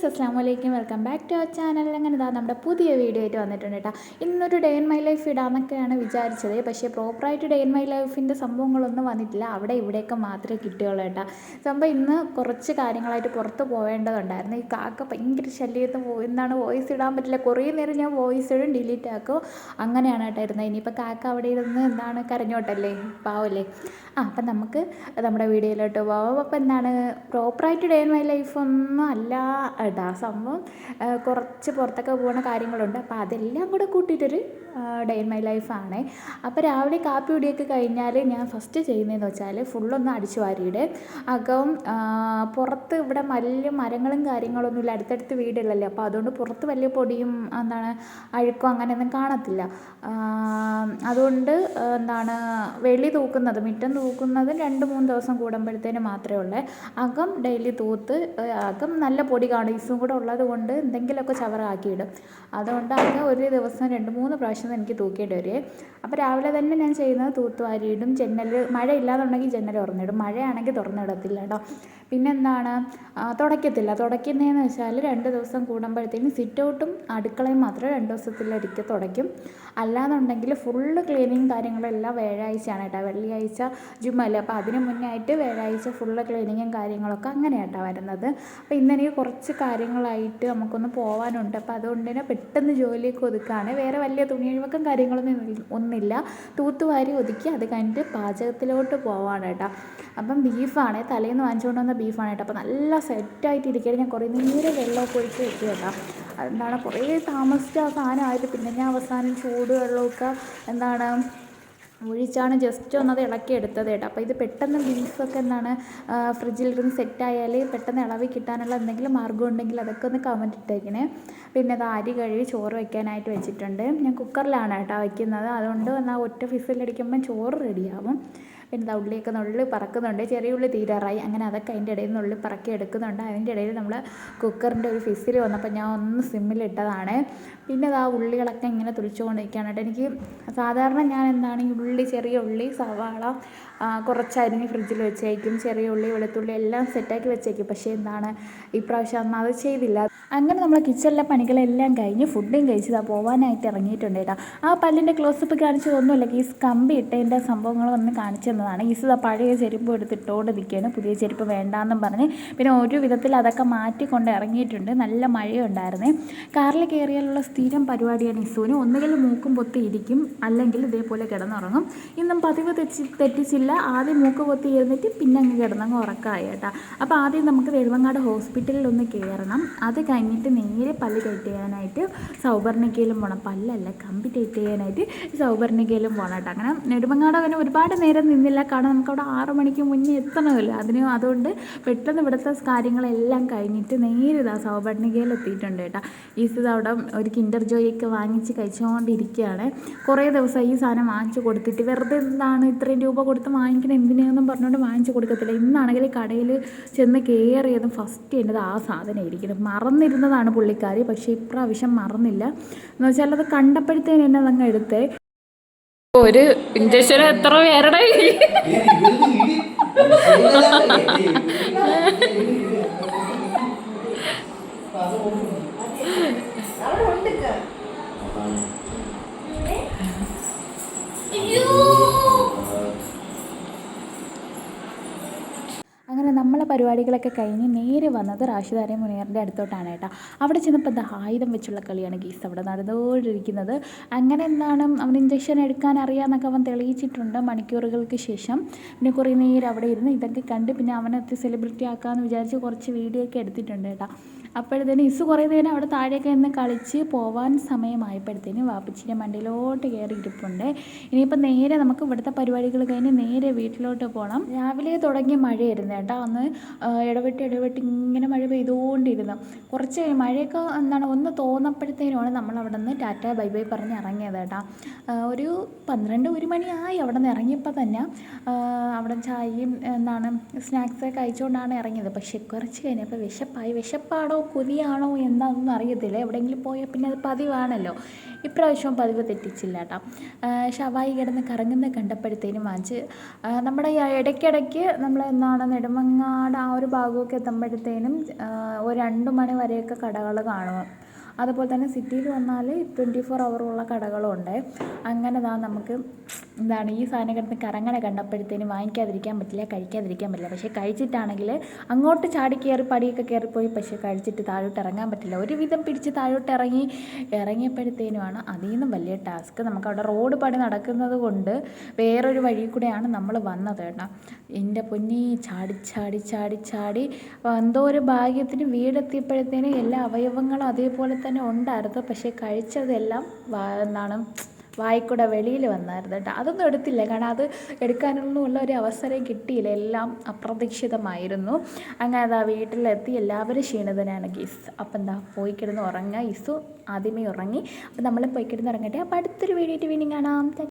Guys അസ്സാം വലൈക്കും welcome back to our channel. അങ്ങനെ ഇതാ നമ്മുടെ പുതിയ വീഡിയോ ആയിട്ട് വന്നിട്ടുണ്ട് കേട്ടോ ഇന്നൊരു ഡേ ഇൻ മൈ ലൈഫ് ഇടാമെന്നൊക്കെയാണ് വിചാരിച്ചത്. പക്ഷേ പ്രോപ്പറായിട്ട് ഡേ ഇൻ മൈ ലൈഫിന്റെ സംഭവങ്ങളൊന്നും വന്നിട്ടില്ല. അവിടെ ഇവിടെയൊക്കെ മാത്രമേ കിട്ടുകയുള്ളൂ കേട്ടോ സംഭവം ഇന്ന് കുറച്ച് കാര്യങ്ങളായിട്ട് പുറത്ത് പോവേണ്ടതുണ്ടായിരുന്നു. ഈ കാക്ക ഭയങ്കര ശല്യത്ത് പോ എന്താണ് വോയിസ് ഇടാൻ പറ്റില്ല. കുറേ നേരം ഞാൻ വോയിസ് ഇടും ഡിലീറ്റ് ആക്കും. അങ്ങനെയാണ് കേട്ടോ ഇരുന്നത്. ഇനിയിപ്പോൾ കാക്ക അവിടെ ഇരുന്ന് എന്താണ് കരഞ്ഞോട്ടല്ലേ? പാവല്ലേ? ആ അപ്പം നമുക്ക് നമ്മുടെ വീഡിയോയിലോട്ട് പോവാം. അപ്പം എന്താണ് പ്രോപ്പറായിട്ട് ഡേ ഇൻ മൈ ലൈഫ് ഒന്നും അല്ല കേട്ടോ. സംഭവം കുറച്ച് പുറത്തൊക്കെ പോകുന്ന കാര്യങ്ങളുണ്ട്. അപ്പോൾ അതെല്ലാം കൂടെ കൂട്ടിയിട്ടൊരു ഡേ ഇൻ മൈ ലൈഫാണ് അപ്പോൾ രാവിലെ കാപ്പി കുടിയൊക്കെ കഴിഞ്ഞാൽ ഞാൻ ഫസ്റ്റ് ചെയ്യുന്നതെന്ന് വെച്ചാൽ ഫുള്ളൊന്ന് അടിച്ചു വാരിയിട്. അകം ആ, പുറത്ത് ഇവിടെ വലിയ മരങ്ങളും കാര്യങ്ങളൊന്നുമില്ല അടുത്തടുത്ത് വീടുകളല്ലേ അപ്പോൾ അതുകൊണ്ട് പുറത്ത് വലിയ പൊടിയും എന്താണ് അഴുക്കും അങ്ങനെയൊന്നും കാണത്തില്ല. ആ, അതുകൊണ്ട് എന്താണ് വെളി തൂക്കുന്നത് മുറ്റം തൂക്കുന്നത് രണ്ട് മൂന്ന് ദിവസം കൂടുമ്പോഴത്തേന് മാത്രമേ ഉള്ളൂ. അകം ഡെയിലി തൂത്ത് അകം നല്ല പൊടി കാണും. ഇസും കൂടെ ഉള്ളത് കൊണ്ട് എന്തെങ്കിലുമൊക്കെ ചവറാക്കിയിടും അതുകൊണ്ട് അത് ഒരു ദിവസം രണ്ട് മൂന്ന് പ്രാവശ്യം എനിക്ക് തൂക്കേണ്ടി വരുവേ അപ്പോൾ രാവിലെ തന്നെ ഞാൻ ചെയ്യുന്നത് തൂത്ത് വാരിയിടും ജനൽ മഴ ഇല്ലാന്നുണ്ടെങ്കിൽ ജനൽ തുറന്നിടും. മഴയാണെങ്കിൽ തുറന്നിടത്തില്ല കേട്ടോ. പിന്നെന്താണ്? തുടയ്ക്കത്തില്ല. തുടയ്ക്കുന്നതെന്ന് വെച്ചാൽ രണ്ട് ദിവസം കൂടുമ്പോഴത്തേക്കും സിറ്റ് ഔട്ടും അടുക്കളയും മാത്രമേ രണ്ട് ദിവസത്തിലൊരിക്കൽ തുടയ്ക്കും. അല്ലാന്നുണ്ടെങ്കിൽ ഫുള്ള് ക്ലീനിങ് കാര്യങ്ങളെല്ലാം വ്യാഴാഴ്ചയാണ് കേട്ടോ. വെള്ളിയാഴ്ച ജുമല്ല. അപ്പോൾ അതിന് മുന്നേ ആയിട്ട് വ്യാഴാഴ്ച ഫുള്ള് ക്ലീനിങ്ങും കാര്യങ്ങളൊക്കെ അങ്ങനെയാട്ടോ വരുന്നത്. അപ്പോൾ ഇന്നെനിക്ക് കുറച്ച് കാര്യങ്ങളായിട്ട് നമുക്കൊന്ന് പോകാനുണ്ട് അപ്പോൾ അതുകൊണ്ട് തന്നെ പെട്ടെന്ന് ജോലിയൊക്കെ ഒതുക്കുകയാണ് വേറെ വലിയ തുണിയഴിവക്കം കാര്യങ്ങളൊന്നും ഒന്നുമില്ല. തൂത്തുവാരി ഒതുക്കി അത് കഴിഞ്ഞിട്ട് പാചകത്തിലോട്ട് പോവാണ് കേട്ടോ. അപ്പം ബീഫാണ്. തലേന്ന് വാങ്ങിച്ചുകൊണ്ട് വന്ന ബീഫാണ് കേട്ടോ. അപ്പോൾ നല്ല സെറ്റായിട്ട് ഇരിക്കുകയാണ് ഞാൻ കുറേ നേരം വെള്ളമൊക്കെ ഒഴിച്ച് വെച്ചു കേട്ടോ. എന്താണ് കുറേ താമസിച്ച ആ സാധനമായിട്ട് പിന്നെ ഞാൻ അവസാനം ചൂട് വെള്ളമൊക്കെ എന്താണ് ഒഴിച്ചാണ് ജസ്റ്റ് ഒന്ന് അത് ഇളക്കി എടുത്തത് കേട്ടോ. അപ്പോൾ ഇത് പെട്ടെന്ന് ബീഫൊക്കെ എന്താണ് ഫ്രിഡ്ജിലിരുന്ന് സെറ്റായാൽ പെട്ടെന്ന് ഇളവി കിട്ടാനുള്ള എന്തെങ്കിലും മാർഗം ഉണ്ടെങ്കിൽ അതൊക്കെ ഒന്ന് കമന്റ് ഇട്ടേക്കണേ. പിന്നെ അത് അരി കഴുകി ചോറ് വയ്ക്കാനായിട്ട് വെച്ചിട്ടുണ്ട്. ഞാൻ കുക്കറിലാണ് കേട്ടോ വയ്ക്കുന്നത് അതുകൊണ്ട് എന്നാൽ ഒറ്റ ഫിസിലടിക്കുമ്പം ചോറ് റെഡിയാവും ദാ ഉള്ളിയൊക്കെ നുള്ളി പറക്കുന്നുണ്ട്. ചെറിയ ഉള്ളി തീരാറായി. അങ്ങനെ അതൊക്കെ അതിന്റെ ഇടയിൽ നിന്ന് ഉള്ളി പറക്കി എടുക്കുന്നുണ്ട്. അതിന്റെ ഇടയിൽ നമ്മൾ കുക്കറിന്റെ ഒരു ഫിസിൽ വന്നപ്പോൾ ഞാൻ ഒന്ന് സിമ്മിലിട്ടതാണ് പിന്നെ അത് ആ ഉള്ളികളൊക്കെ ഇങ്ങനെ തുളിച്ചുകൊണ്ടിരിക്കുകയാണ് എനിക്ക് സാധാരണ ഞാൻ എന്താണ് ഈ ഉള്ളി ചെറിയ ഉള്ളി സവാള ആ, കുറച്ച് അരിഞ്ഞ് ഫ്രിഡ്ജിൽ വെച്ചേക്കും. ചെറിയ ഉള്ളി വെളുത്തുള്ളി എല്ലാം സെറ്റാക്കി വെച്ചേക്കും. പക്ഷേ എന്താണ് ഇപ്രാവശ്യം അന്ന് അത് ചെയ്തില്ല. അങ്ങനെ നമ്മൾ കിച്ചണിലെ പണികളെല്ലാം കഴിഞ്ഞ് ഫുഡും കഴിച്ച് ഇതാ പോകാനായിട്ട് ഇറങ്ങിയിട്ടുണ്ട് കേട്ടോ. ആ പല്ലിന്റെ ക്ലോസപ്പ് കാണിച്ചതൊന്നുമില്ല. ഈ കമ്പി ഇട്ടതിന്റെ സംഭവങ്ങളൊന്നും കാണിച്ചു തന്നതാണ് ഇതാ പഴയ ചെരുപ്പ് എടുത്ത് ഇട്ടുകൊണ്ട് നിൽക്കുകയാണ് പുതിയ ചെരുപ്പ് വേണ്ടാന്നും പറഞ്ഞ്. പിന്നെ ഒരു വിധത്തിൽ അതൊക്കെ മാറ്റിക്കൊണ്ട് ഇറങ്ങിയിട്ടുണ്ട്. നല്ല മഴയുണ്ടായിരുന്നേ. കാറിൽ കയറിയാലുള്ള സ്ഥിരം പരിപാടിയാണ് ഇസുവിന് ഒന്നുകിൽ മൂക്കും പൊത്തി ഇരിക്കും അല്ലെങ്കിൽ ഇതേപോലെ കിടന്നുറങ്ങും. ഇന്നും പതിവ് തെറ്റി തെറ്റിച്ചില്ല. ആദ്യം മൂക്ക് പൊത്തി ഇരുന്നിട്ട് പിന്നെ അങ്ങ് കിടന്നങ്ങ് ഉറക്കമായി കേട്ടോ. അപ്പോൾ ആദ്യം നമുക്ക് വെഴുവങ്ങാട് ഹോസ്പിറ്റലിൽ ഒന്ന് കയറണം. അത് കഴിഞ്ഞിട്ട് നേരെ പല്ല് ടൈറ്റ് ചെയ്യാനായിട്ട് സൗപർണിക്കയിലും പോകണം പല്ലല്ല കമ്പി ടൈറ്റ് ചെയ്യാനായിട്ട് സൗപർണിക്കയിലും പോകണം കേട്ടോ. അങ്ങനെ നെടുമങ്ങാട് അങ്ങനെ ഒരുപാട് നേരം നിന്നില്ല കാരണം നമുക്ക് അവിടെ ആറ് മണിക്ക് മുന്നേ എത്തണമല്ലോ. അതിന് അതുകൊണ്ട് പെട്ടെന്ന് ഇവിടുത്തെ കാര്യങ്ങളെല്ലാം കഴിഞ്ഞിട്ട് നേരെ ഇതാ സൗപർണികയിൽ എത്തിയിട്ടുണ്ട് കേട്ടോ. ഈസ് അവിടെ ഒരു കിൻഡർ ജോയിയൊക്കെ വാങ്ങിച്ച് കഴിച്ചുകൊണ്ടിരിക്കുകയാണ്. കുറേ ദിവസം ഈ സാധനം വാങ്ങിച്ചു കൊടുത്തിട്ട് വെറുതെ എന്താണ് ഇത്രയും രൂപ കൊടുത്ത് വാങ്ങിക്കണം? എന്തിനാണെന്നും പറഞ്ഞുകൊണ്ട് വാങ്ങിച്ചു കൊടുക്കത്തില്ല. ഇന്നാണെങ്കിൽ കടയിൽ ചെന്ന് കയറിയതും ഫസ്റ്റ് എന്റെത് ആ സാധനം ഇരിക്കുന്നത്. മറന്നിരുന്നതാണ് പുള്ളിക്കാരി പക്ഷേ ഇപ്രാവശ്യം മറന്നില്ല. എന്ന് വെച്ചാൽ അത് കണ്ടപ്പോഴത്തേന് എന്നെ അതങ്ങ് എടുത്തേ. ഒരു ഇഞ്ചക്ഷൻ എത്ര പേരുടെ പരിപാടികളൊക്കെ കഴിഞ്ഞ് നേരെ വന്നത് റാഷിദാരെ മുനിയറിന്റെ അടുത്തോട്ടാണ് കേട്ടോ. അവിടെ ചെന്നപ്പോൾ എന്താ ആയുധം വെച്ചുള്ള കളിയാണ് ഗീസ് അവിടെ നടന്നുകൊണ്ടിരിക്കുന്നത്. അങ്ങനെ എന്താണ് അവൻ ഇഞ്ചക്ഷൻ എടുക്കാൻ അറിയാമെന്നൊക്കെ അവൻ തെളിയിച്ചിട്ടുണ്ട് മണിക്കൂറുകൾക്ക് ശേഷം. പിന്നെ കുറേ നേരം അവിടെ ഇരുന്ന് ഇതൊക്കെ കണ്ട് പിന്നെ അവനെ സെലിബ്രിറ്റി ആക്കാമെന്ന് വിചാരിച്ച് കുറച്ച് വീഡിയോ ഒക്കെ എടുത്തിട്ടുണ്ട് കേട്ടോ. അപ്പോഴത്തേനും ഇസ് കുറേ നേരം അവിടെ താഴെയൊക്കെ നിന്ന് കളിച്ച് പോവാൻ സമയമായപ്പോഴത്തേനും വാപ്പച്ചിന്റെ മണ്ടിയിലോട്ട് കയറി ഇരിപ്പുണ്ട്. ഇനിയിപ്പോൾ നേരെ നമുക്ക് ഇവിടുത്തെ പരിപാടികൾ കഴിഞ്ഞ് നേരെ വീട്ടിലോട്ട് പോകണം രാവിലെ തുടങ്ങിയ മഴയായിരുന്നു കേട്ടോ. അന്ന് ഇടവിട്ട് ഇടവിട്ട് ഇങ്ങനെ മഴ പെയ്തുകൊണ്ടിരുന്നു. കുറച്ച് മഴയൊക്കെ എന്താണ് ഒന്ന് തോന്നപ്പോഴത്തേനുമാണ് നമ്മൾ അവിടെ നിന്ന് ടാറ്റ ബൈ ബൈ പറഞ്ഞ് ഇറങ്ങിയത് കേട്ടോ. ഒരു പന്ത്രണ്ട് ഒരു മണിയായി അവിടെ നിന്ന് ഇറങ്ങിയപ്പോൾ തന്നെ അവിടെ ചായയും എന്താണ് സ്നാക്സൊക്കെ കഴിച്ചുകൊണ്ടാണ് ഇറങ്ങിയത്. പക്ഷെ കുറച്ച് കഴിഞ്ഞപ്പോൾ വിശപ്പായി. വിശപ്പാണോ കൊതിയാണോ എന്താണെന്നൊന്നും അറിയത്തില്ല. എവിടെയെങ്കിലും പോയാൽ പിന്നെ അത് പതിവാണല്ലോ. ഇപ്രാവശ്യം പതിവ് തെറ്റിച്ചില്ല കേട്ടോ. ഷവായി കിടന്ന് കറങ്ങുന്ന കണ്ടപ്പോഴത്തേനും വാങ്ങിച്ച് നമ്മുടെ ഇടയ്ക്കിടയ്ക്ക് നമ്മൾ എന്താണ് നെടുമങ്ങാട് ആ ഒരു ഭാഗമൊക്കെ എത്തുമ്പോഴത്തേനും ഒരു രണ്ട് മണി വരെയൊക്കെ കടകൾ കാണും. അതുപോലെ തന്നെ സിറ്റിയിൽ വന്നാൽ ട്വന്റി ഫോർ ഉള്ള കടകളുണ്ട്. അങ്ങനെ നമുക്ക് എന്താണ് ഈ സാധനം കിടന്ന് കറങ്ങണ കണ്ടപ്പോഴത്തേനും വാങ്ങിക്കാതിരിക്കാൻ പറ്റില്ല കഴിക്കാതിരിക്കാൻ പറ്റില്ല. പക്ഷേ കഴിച്ചിട്ടാണെങ്കിൽ അങ്ങോട്ട് ചാടി കയറി പടിയൊക്കെ കയറിപ്പോയി പക്ഷേ കഴിച്ചിട്ട് താഴോട്ട് ഇറങ്ങാൻ പറ്റില്ല. ഒരുവിധം പിടിച്ച് താഴോട്ട് ഇറങ്ങി ഇറങ്ങിയപ്പോഴത്തേനുമാണ് അതിൽ നിന്നും വലിയ ടാസ്ക് നമുക്ക് അവിടെ റോഡ് പണി നടക്കുന്നത് കൊണ്ട് വേറൊരു വഴി കൂടെയാണ് നമ്മൾ വന്നത് കേട്ടോ. എന്റെ പൊന്നി ചാടി ചാടി ചാടി ചാടി എന്തോ ഒരു ഭാഗ്യത്തിന് വീടെത്തിയപ്പോഴത്തേനും എല്ലാ അവയവങ്ങളും അതേപോലെ തന്നെ ഉണ്ടായിരുന്നു. പക്ഷേ കഴിച്ചതെല്ലാം എന്താണ് വായിക്കൂടെ വെളിയിൽ വന്നായിരുന്നു കേട്ടോ. അതൊന്നും എടുത്തില്ല. കാരണം അത് എടുക്കാനൊന്നുമുള്ള ഒരു അവസരം കിട്ടിയില്ല. എല്ലാം അപ്രതീക്ഷിതമായിരുന്നു. അങ്ങനെ അതാ വീട്ടിലെത്തി എല്ലാവരും ക്ഷീണിതനാണ് ഗീസ്. അപ്പം എന്താ പോയി കിടന്ന് ഉറങ്ങുക ഇസു ആദ്യമേ ഉറങ്ങി. അപ്പം നമ്മൾ പോയി കിടന്ന് ഉറങ്ങട്ടെ. അപ്പോൾ അടുത്തൊരു വീഡിയോ വീണ്ടും കാണാം.